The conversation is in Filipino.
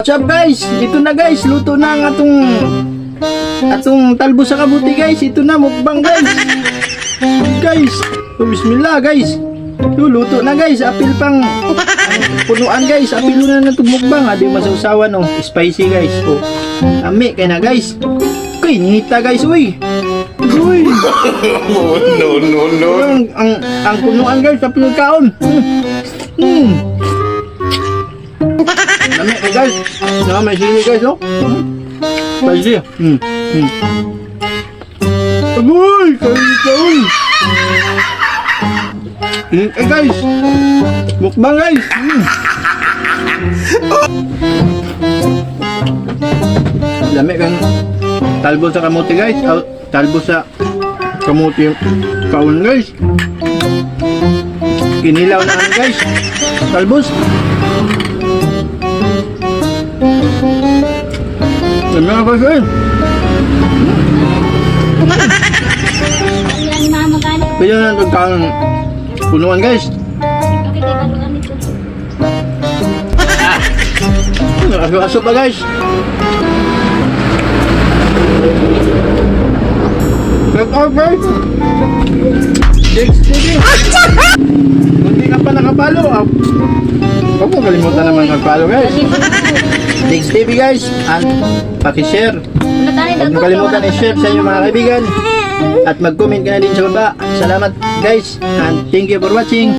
What's up guys? Ito na guys, luto na ang atong atong talbo sa kabuti guys. Ito na mukbang guys. Guys, oh, bismillah guys. Ito, luto na guys. Apil pang ang punuan guys. Apil na na itong mukbang. Adi masausawan oh. Spicy guys. Oh. Ami kay na guys. Uy, nihita guys. Uy. Uy. no, no, no. Ang, ang, ang punuan guys. Apil kaon. Hmm. Hmm. Dami eh guys. Saka may sili guys, oh. Spicy. Hmm. Hmm. Agoy! Kain! Hmm. Eh guys! Mukbang guys! Hmm. Dami kang talbo sa kamuti guys. Talbo sa kamuti kaon guys. Kinilaw na kami guys. Talbos. Dami guys eh. Kaya na nagkaan punuan guys. Aso-aso pa guys. Check out guys. Dex TV. Hindi ka pa nakapalo. ah. Huwag mo kalimutan naman mag-follow guys. Dex TV guys. At pakishare. Huwag mo kalimutan i-share sa inyong mga kaibigan. At mag-comment ka na din sa baba. Salamat guys. And thank you for watching.